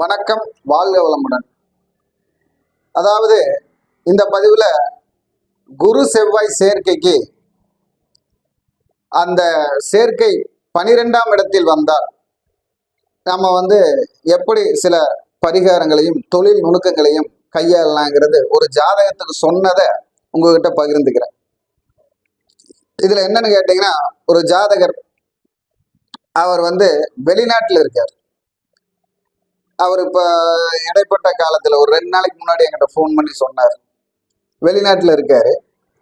வணக்கம் வாழ்க வளமுடன். அதாவது இந்த பதிவில் குரு செவ்வாய் சேர்க்கைக்கு அந்த சேர்க்கை பனிரெண்டாம் இடத்தில் வந்தால் நம்ம வந்து எப்படி சில பரிகாரங்களையும் தொழில் நுணுக்கங்களையும் கையாளலாங்கிறது ஒரு ஜாதகத்துக்கு சொன்னதை உங்ககிட்ட பகிர்ந்துக்கிறேன். இதில் என்னன்னு கேட்டிங்கன்னா ஒரு ஜாதகர் அவர் வந்து வெளிநாட்டில் இருக்கார். அவர் இப்போ இடைப்பட்ட காலத்தில் ஒரு ரெண்டு நாளைக்கு முன்னாடி என்கிட்ட ஃபோன் பண்ணி சொன்னார். வெளிநாட்டில் இருக்காரு.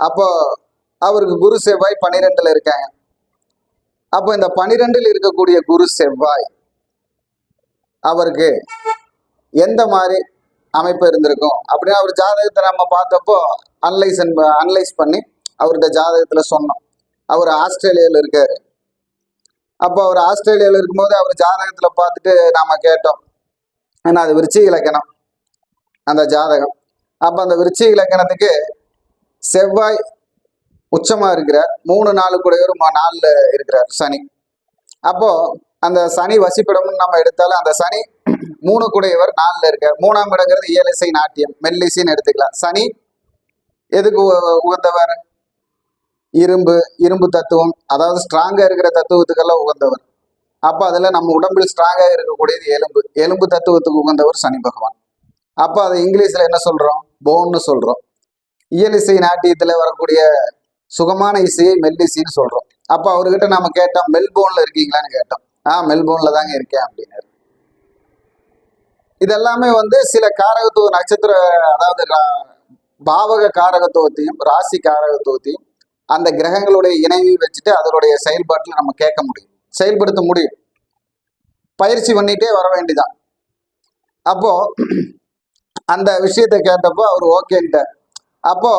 அப்போ அவருக்கு குரு செவ்வாய் பன்னிரெண்டில் இருக்காங்க. அப்போ இந்த பன்னிரெண்டில் இருக்கக்கூடிய குரு செவ்வாய் அவருக்கு எந்த மாதிரி அமைப்பு இருந்திருக்கும் அப்படின்னு அவர் ஜாதகத்தை நம்ம பார்த்தப்போ அனலைஸ் அனலைஸ் பண்ணி அவர்கிட்ட ஜாதகத்தில் சொன்னோம். அவர் ஆஸ்திரேலியாவில் இருக்காரு. அப்போ அவர் ஆஸ்திரேலியாவில் இருக்கும்போது அவர் ஜாதகத்தில் பார்த்துட்டு நாம கேட்டோம். ஏன்னா அது விருச்சிக இலக்கணம். அந்த ஜாதகம். அப்போ அந்த விருச்சிக இலக்கணத்துக்கு செவ்வாய் உச்சமாக இருக்கிறார். மூணு நாலு கூடையவர் நாலில் இருக்கிறார் சனி. அப்போ அந்த சனி வசிப்பிடம்னு நம்ம எடுத்தாலும் அந்த சனி மூணு கூடையவர் நாலில் இருக்கார். மூணாம் இடங்கிறது இயலிசை நாட்டியம். மெல்லிசைன்னு எடுத்துக்கலாம். சனி எதுக்கு உகந்தவர்? இரும்பு இரும்பு தத்துவம். அதாவது ஸ்ட்ராங்கா இருக்கிற தத்துவத்துக்கெல்லாம் உகந்தவர். அப்ப அதுல நம்ம உடம்பில் ஸ்ட்ராங்காக இருக்கக்கூடியது எலும்பு. எலும்பு தத்துவத்துக்கு உகந்தவர் சனி பகவான். அப்ப அதை இங்கிலீஷ்ல என்ன சொல்றோம்? போன்னு சொல்றோம். இயலிசை நாட்டியத்துல வரக்கூடிய சுகமான இசையை மெல்லிசைன்னு சொல்றோம். அப்ப அவர்கிட்ட நாம கேட்டோம் மெல்போன்ல இருக்கீங்களான்னு கேட்டோம். ஆ மெல்போன்ல தாங்க இருக்கேன் அப்படின்னாரு. இதெல்லாமே வந்து சில காரகத்துவ நட்சத்திர அதாவது பாவக காரகத்துவத்தையும் ராசி காரகத்துவத்தையும் அந்த கிரகங்களுடைய இணைவை வச்சுட்டு அதனுடைய செயல்பாட்டில் நம்ம கேட்க முடியும். செயல்படுத்த முடியும். பயிற்சி பண்ணிட்டே வர வேண்டிதான். அப்போ அந்த விஷயத்தை கேட்டப்போ அவர் ஓகேன்ட்டார் அப்போ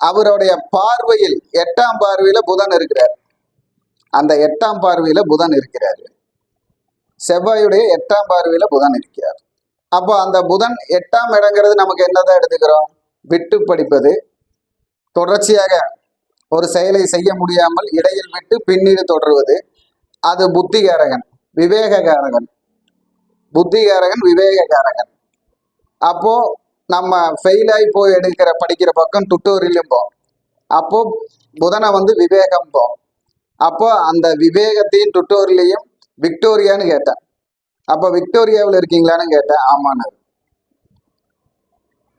அவருடைய பார்வையில் எட்டாம் பார்வையில புதன் இருக்கிறார். அந்த எட்டாம் பார்வையில புதன் இருக்கிறார். செவ்வாயுடைய எட்டாம் பார்வையில புதன் இருக்கிறார். அப்போ அந்த புதன் எட்டாம் இடங்கிறது நமக்கு என்னதான் எடுத்துக்கிறோம்? விட்டு படிப்பது. தொடர்ச்சியாக ஒரு செயலை செய்ய முடியாமல் இடையில் விட்டு பின்னீடு தொடர்வது. அது புத்திகாரகன் விவேககாரகன். புத்திகாரகன் விவேககாரகன். அப்போ நம்ம ஃபெயில் ஆகி போய் எடுக்கிற படிக்கிற பக்கம் டுட்டோரியலும் போம் அப்போ புதனை வந்து விவேகம் போம் அப்போ அந்த விவேகத்தையும் டுட்டோரியலையும் விக்டோரியான்னு கேட்டேன். அப்போ விக்டோரியாவில் இருக்கீங்களான்னு கேட்டேன். ஆமான்னு.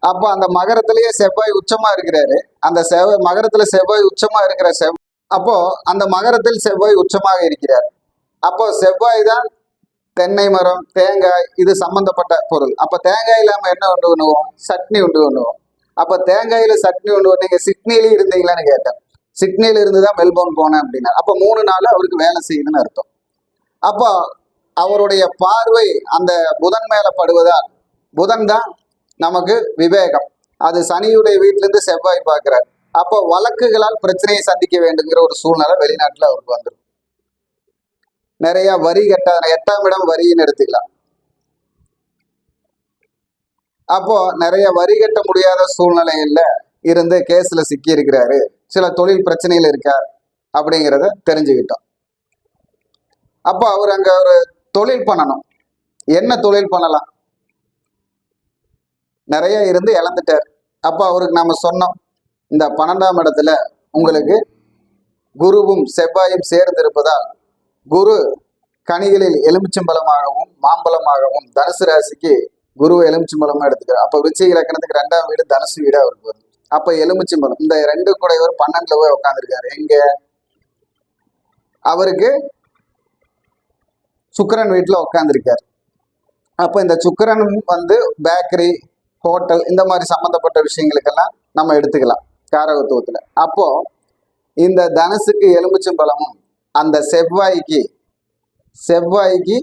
அப்போ அந்த மகரத்திலேயே செவ்வாய் உச்சமா இருக்கிறாரு. அந்த செவ்வாய் மகரத்துல செவ்வாய் உச்சமா இருக்கிற செவ் அப்போ அந்த மகரத்தில் செவ்வாய் உச்சமாக இருக்கிறார். அப்போ செவ்வாய் தான் தென்னை மரம் தேங்காய் இது சம்பந்தப்பட்ட பொருள். அப்போ தேங்காய் இல்லாமல் என்ன உண்டு பண்ணுவோம்? சட்னி உண்டு பண்ணுவோம். அப்போ தேங்காயில சட்னி உண்டு நீங்கள் சிட்னில இருந்தீங்களான்னு கேட்டேன். சிட்னியில் இருந்து தான் மெல்போர்ன் போனேன் அப்படின்னா அப்போ மூணு நாள் அவருக்கு வேலை செய்யுதுன்னு அர்த்தம். அப்போ அவருடைய பார்வை அந்த புதன் மேல படுவதால் புதன் தான் நமக்கு விவேகம். அது சனியுடைய வீட்டிலேருந்து செவ்வாய் பார்க்கிறார். அப்போ வழக்குகளால் பிரச்சனையை சந்திக்க வேண்டுங்கிற ஒரு சூழ்நிலை வெளிநாட்டில் அவருக்கு வந்துடும் நிறைய வரி கட்ட எட்டாம் இடம் வரின்னு எடுத்துக்கலாம். அப்போ நிறைய வரி கட்ட முடியாத சூழ்நிலையில இருந்து கேஸ்ல சிக்கி இருக்கிறாரு. சில தொழில் பிரச்சனையில இருக்கார் அப்படிங்கிறத தெரிஞ்சுக்கிட்டோம். அப்போ அவர் அங்க ஒரு தொழில் பண்ணணும். என்ன தொழில் பண்ணலாம்? நிறைய இருந்து இழந்துட்டார். அப்போ அவருக்கு நாம சொன்னோம் இந்த பன்னெண்டாம் இடத்துல உங்களுக்கு குருவும் செவ்வாயும் சேர்ந்து இருப்பதால் குரு கனிகளில் எலுமிச்சம்பழமாகவும் மாம்பழமாகவும் தனுசு ராசிக்கு குரு எலுமிச்சம்பழமா எடுத்துக்கிறார். அப்ப விச்சை இலக்கணத்துக்கு ரெண்டாம் வீடு தனுசு வீடு அவருக்கு வரும் அப்ப எலுமிச்சம்பழம் இந்த ரெண்டு கூடையவர் பன்னெண்டுல போய் உட்காந்துருக்காரு எங்க? அவருக்கு சுக்கிரன் வீட்டுல உட்காந்துருக்காரு அப்ப இந்த சுக்கிரன் வந்து பேக்கரி ஹோட்டல் இந்த மாதிரி சம்பந்தப்பட்ட விஷயங்களுக்கெல்லாம் நம்ம எடுத்துக்கலாம். காரகத்துவத்துல. அப்போ இந்த தனுசுக்கு எலுமிச்சம்பழமும் அந்த செவ்வாய்க்கு செவ்வாய்க்கு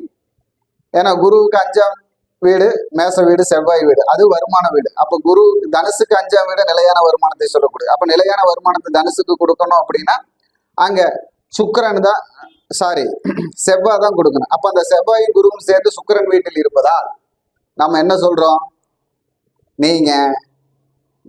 ஏன்னா குருவுக்கு அஞ்சாம் வீடு மேச வீடு செவ்வாய் வீடு அது வருமான வீடு. அப்போ குரு தனுசுக்கு அஞ்சாம் வீடு நிலையான வருமானத்தை சொல்லக்கூடிய அப்போ நிலையான வருமானத்தை தனுசுக்கு கொடுக்கணும் அப்படின்னா அங்க சுக்கரன் தான் சாரி செவ்வாய் தான் கொடுக்கணும். அப்போ அந்த செவ்வாயும் குருவும் சேர்ந்து சுக்கரன் வீட்டில் இருப்பதால் நம்ம என்ன சொல்றோம்? நீங்க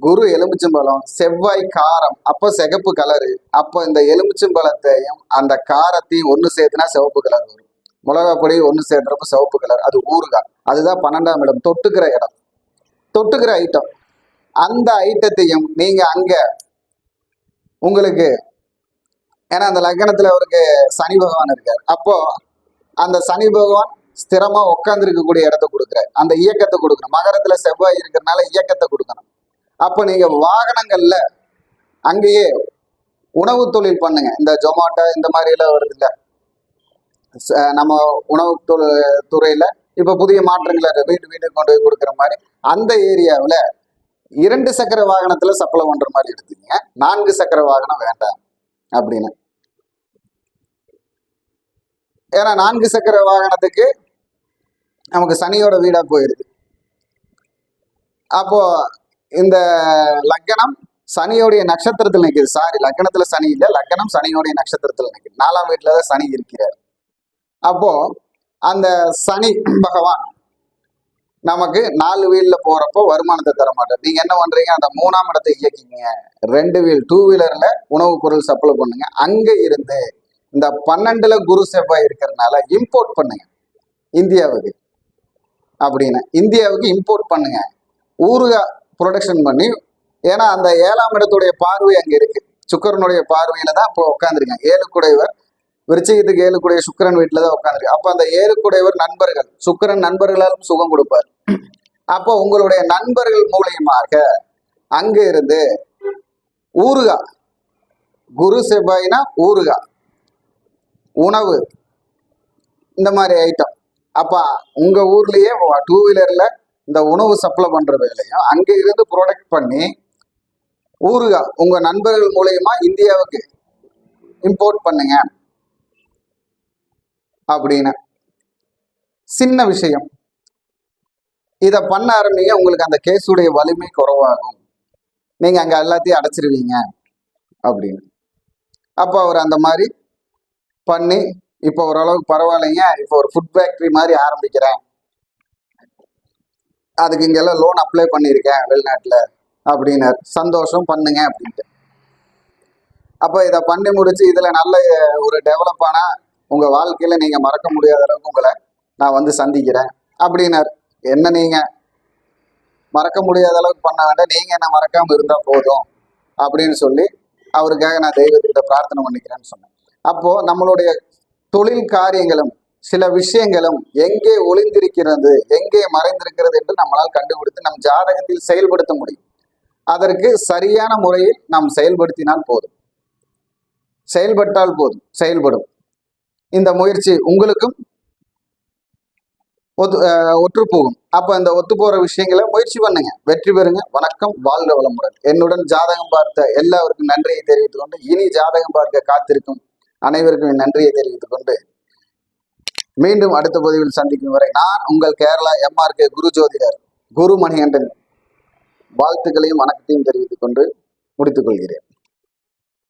குரு எலுமிச்சம்பழம் செவ்வாய் காரம் அப்போ சிகப்பு கலரு அப்போ இந்த எலுமிச்சம்பழத்தையும் அந்த காரத்தையும் ஒன்று சேர்த்துனா சிவப்பு கலர் வரும். மிளகா பொடி ஒன்று சேர்த்துறப்ப சிவப்பு கலர் அது ஊறுகாய். அதுதான் பன்னெண்டாம் இடம். தொட்டுக்கிற இடம். தொட்டுக்கிற ஐட்டம் அந்த ஐட்டத்தையும் நீங்க அங்க உங்களுக்கு ஏன்னா அந்த லக்னத்துல அவருக்கு சனி பகவான் இருக்கார். அப்போ அந்த சனி பகவான் ஸ்திரமா உட்காந்துருக்கக்கூடிய இடத்த கொடுக்குறாரு. அந்த இயக்கத்தை கொடுக்கணும். மகரத்துல செவ்வாய் இருக்கிறதுனால இயக்கத்தை கொடுக்கணும். அப்போ நீங்கள் வாகனங்களில் அங்கேயே உணவு தொழில் பண்ணுங்க. இந்த ஜொமாட்டோ இந்த மாதிரி எல்லாம் வருது இல்லை ச- நம்ம உணவு துறையில் இப்போ புதிய மாற்றங்களை வீடு வீடு கொண்டு போய் கொடுக்குற மாதிரி அந்த ஏரியாவில் இரண்டு சக்கர வாகனத்தில் சப்ளை பண்ணுற மாதிரி எடுத்துக்கங்க. நான்கு சக்கர வாகனம் வேண்டாம் அப்படின்னு. ஏன்னா நான்கு சக்கர வாகனத்துக்கு நமக்கு சனியோட வீடாக போயிடுது அப்போது இந்த லக்கணம் சனியோடைய நட்சத்திரத்தில் நிற்குது சாரி லக்கணத்துல சனி இல்லை லக்கணம் சனியோடைய நட்சத்திரத்தில் நிற்குது நாலாம் வீட்டில் தான் சனி இருக்கிறார். அப்போ அந்த சனி பகவான் நமக்கு நாலு வீல்ல போறப்போ வருமானத்தை தர மாட்டார். நீங்க என்ன பண்றீங்க? அந்த மூணாம் இடத்தை இயக்கிங்க ரெண்டு வீல் டூ வீலர்ல உணவுப் பொருள் சப்ளை பண்ணுங்க. அங்க இருந்து இந்த பன்னெண்டுல குரு செவ்வாய் இருக்கிறதுனால இம்போர்ட் பண்ணுங்க. இந்தியாவுக்கு. அப்படின்னு. இந்தியாவுக்கு இம்போர்ட் பண்ணுங்க. ஊருகா ப்ரொடக்ஷன் பண்ணி ஏன்னா அந்த ஏழாம் இடத்துடைய பார்வை அங்கே இருக்கு. சுக்கரனுடைய பார்வையில தான் இப்போ உட்காந்துருக்காங்க ஏழுக்குடையவர் விருச்சிகத்துக்கு ஏழுக்குடைய சுக்கிரன் வீட்டில் தான் உட்காந்துருக்கு அப்போ அந்த ஏழுக்குடையவர் நண்பர்கள் சுக்கிரன் நண்பர்களாலும் சுகம் கொடுப்பார். அப்போ உங்களுடைய நண்பர்கள் மூலியமாக அங்க இருந்து ஊருகா குரு செவ்வாய்னா ஊருகா உணவு இந்த மாதிரி ஐட்டம் அப்ப உங்க ஊர்லயே டூ வீலர்ல இந்த உணவு சப்ளை பண்ற வேலையும் அங்கே இருந்து ப்ரொடக்ட் பண்ணி ஊருகா உங்க நண்பர்கள் மூலயமா இந்தியாவுக்கு இம்போர்ட் பண்ணுங்க. அப்படின்னு. சின்ன விஷயம். இதை பண்ண ஆரம்பிங்க உங்களுக்கு அந்த கேஸுடைய வலிமை குறைவாகும். நீங்க அங்க எல்லாத்தையும் அடைச்சிருவீங்க. அப்படின்னு. அப்போ அவர் அந்த மாதிரி பண்ணி இப்போ ஓரளவுக்கு பரவாயில்லைங்க இப்போ ஒரு ஃபுட் ஃபேக்டரி மாதிரி ஆரம்பிக்கிறேன். அதுக்கு இங்கெல்லாம் லோன் அப்ளை பண்ணியிருக்கேன் வெளிநாட்டில் அப்படின்னார். சந்தோஷம் பண்ணுங்க அப்படின்ட்டு. அப்போ இதை பண்ணி முடிச்சு இதில் நல்ல ஒரு டெவலப் ஆனால் உங்கள் வாழ்க்கையில் நீங்கள் மறக்க முடியாத அளவுக்கு உங்களை நான் வந்து சந்திக்கிறேன் அப்படின்னார். என்ன நீங்கள் மறக்க முடியாத அளவுக்கு பண்ண வேண்டாம். நீங்கள் என்ன மறக்காமல் இருந்தால் போதும் அப்படின்னு சொல்லி அவருக்காக நான் தெய்வத்திட்ட பிரார்த்தனை பண்ணிக்கிறேன்னு சொன்னேன். அப்போது நம்மளுடைய தொழில் காரியங்களும் சில விஷயங்களும் எங்கே ஒளிந்திருக்கிறது எங்கே மறைந்திருக்கிறது என்று நம்மளால் கண்டுபிடித்து நம் ஜாதகத்தில் செயல்படுத்த முடியும். அதற்கு சரியான முறையில் நாம் செயல்படுத்தினால் போதும். செயல்பட்டால் போதும் செயல்படும். இந்த முயற்சி உங்களுக்கும் ஒத்து ஒற்றுப்போகும். ஒற்று போகும் இந்த ஒத்து போற விஷயங்களை முயற்சி பண்ணுங்க. வெற்றி பெறுங்க. வணக்கம். வாழ்க வளமுடன். என்னுடன் ஜாதகம் பார்த்த எல்லாருக்கும் நன்றியை தெரிவித்துக் கொண்டு இனி ஜாதகம் பார்க்க காத்திருக்கும் அனைவருக்கும் நன்றியை தெரிவித்துக் கொண்டு மீண்டும் அடுத்த பதிவில் சந்திக்கும் வரை நான் உங்கள் கேரளா எம்ஆர்கே குரு ஜோதிடர் குரு மணிகண்டன் வாழ்த்துக்களையும் வணக்கத்தையும் தெரிவித்துக் கொண்டு முடித்துக் கொள்கிறேன்.